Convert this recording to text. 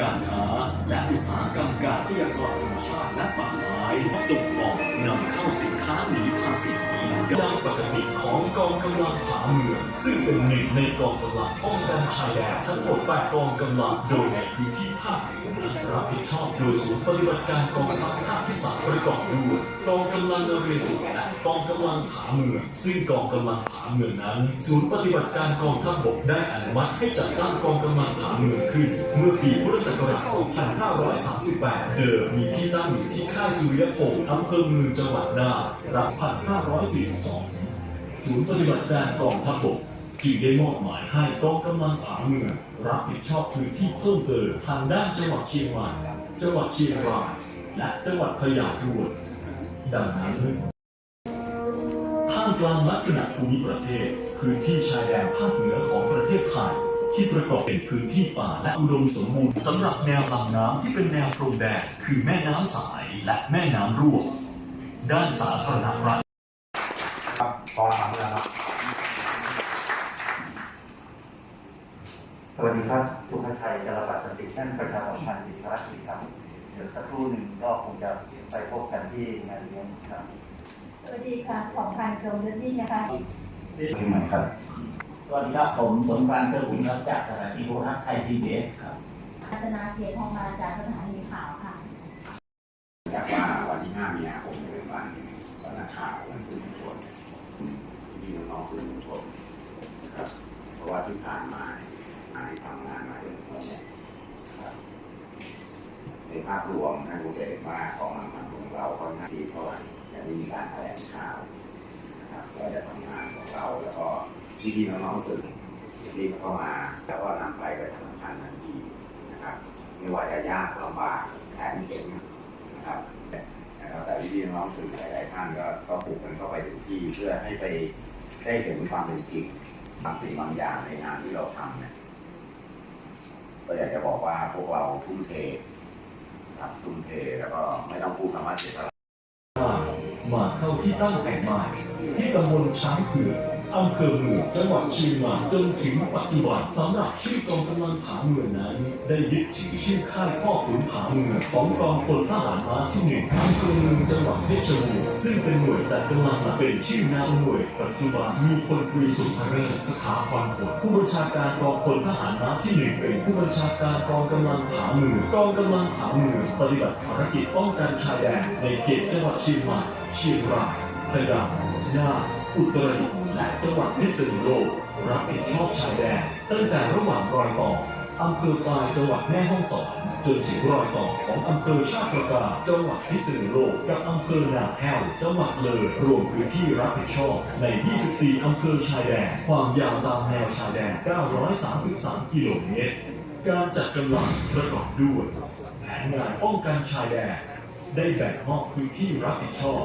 การค้า และอุตสาหกรรมการทรัพยากรธรรมชาติและป่าไม้ส่งออกนำเข้าสินค้าหนีภาษีด้านปกติของกองกำลังผาเมือง ซึ่งเป็นหนึ่งในกองกำลังป้องกันชายแดนทั้งหมด8กองกำลังโดยในพื้นที่ภาคเหนือรับผิดชอบโดยศูนย์ปฏิบัติการกองทัพ ประกอบด้วยกองกำลังนเรศวรและกองกำลังผาเมือง ซึ่งกองกำลังผาเมืองนั้นศูนย์ปฏิบัติการกองทัพบกได้อนุมัติให้จัดตั้งกองกำลังผาเมืองขึ้น เมื่อปีพุทธศักราช 2538 เดิมมีที่ตั้งอยู่ที่ค่ายสุริยพงศ์อำเภอเมืองจังหวัดน่านรับ 1542 ศูนย์ปฏิบัติการกองทัพบกที่ได้มอบหมายให้กองกำลังผาเมืองรับผิดชอบพื้นที่เพิ่มเติมทางด้านจังหวัดเชียงใหม่จังหวัดเชียงราย และจังหวัดพะเยาด้วยดังนั้นท่ามกลางลักษณะภูมิประเทศพื้นที่ชายแดนภาคเหนือของประเทศไทยที่ประกอบเป็นพื้นที่ป่าและอุดมสมบูรณ์สำหรับแนวลำน้ำที่เป็นแนวพรมแดนคือแม่น้ำสายและแม่น้ำรั่วด้านสาธารณรัฐครับกองทัพเรือครับสวัสดีครับสุภชัยจารปัตติท่นประชาสัมพันธ์สินค้าสินครับ ดี๋ยวสักครู่หนึ่งก็คงจะไปพบกันที่งานเลี้ยงครับสวัสดีค่ะของพันโครงเรื่องนี้นะคะที่ใหม่ครับสวัสดีครับผมสมรันเตอร์หุ่นรับจากสถานีโทรทัศน์ไทยพีบีเอสครับพัฒนาเขตทองมาจากสถานีข่าวค่ะจากว่าวันที่5มีนาคมจะเป็นวันวันนักข่าววันสื่อมวลชนพี่น้องๆสื่อมวลชนนะครับเพราะว่าที่ผ่านมาเนี่ยมาที่ทำงานมาเป็นปีเนี่ยนะครับ ในภาพรวมท่านคงจะเห็นว่าของรางวัลของเราค่อนข้างดีเพราะว่าจะไม่มีการแถลงข่าวนะครับก็จะทำงานของเราแล้วก็พี่ๆน้องๆสื่อรีบเข้ามา แล้วก็นำไปประชานทันทีนะครับ ไม่ว่าจะยากลำบากแข็งเข็นนะครับนะครับแต่พี่ๆน้องสื่อหลายๆท่านก็ก็ปลูกกันเข้าไปถึงที่เพื่อให้ไปได้เห็นความเป็นจริงบางสิ่งบางอย่างในงานที่เราทำเนี่ยก็อยากจะบอกว่าพวกเราทุ่มเท ครับทุ่มเทแล้วก็ไม่ต้องพูดคำว่าเสียสละ มาเข้าที่ตั้งแห่งใหม่ที่ตำบลช้างเผือก อำเภอเมืองจังหวัดเชียงใหม่จนถึงปัจจุบันสำหรับชื่อกองกำลังผาเมืองนั้น ได้ยึดถือชื่อค่ายพ่อขุนผาเมืองของกองพลทหารม้าที่หนึ่งอำเภอเมืองจังหวัดเพชรบูรณ์ซึ่งเป็นหน่วยจัดกำลังหลักเป็นชื่อนามหน่วย ปัจจุบันมีพลตรีสุภเริศสถาพรผลผู้บัญชาการกองพลทหารม้าที่หนึ่งเป็นผู้บัญชาการกองกำลังผาเมืองกองกำลังผาเมืองปฏิบัติภารกิจป้องกันชายแดนในเขตจังหวัดเชียงใหม่เชียงราย พะเยาน่านอุตรดิตถ์และจังหวัดพิษณุโลกรับผิดชอบชายแดนตั้งแต่ระหว่างรอยต่ออำเภอปลายจังหวัดแม่ฮ่องสอนจนถึงรอยต่อของอำเภอชาติตรการจังหวัดพิษณุโลกกับอำเภอนาแห้วจังหวัดเลยรวมพื้นที่รับผิดชอบใน 24 อำเภอชายแดน ความยาวตามแนวชายแดน 933 กิโลเมตร การจัดกำลังประกอบด้วย แผนงานป้องกันชายแดน ได้แบ่งมอบพื้นที่รับผิดชอบ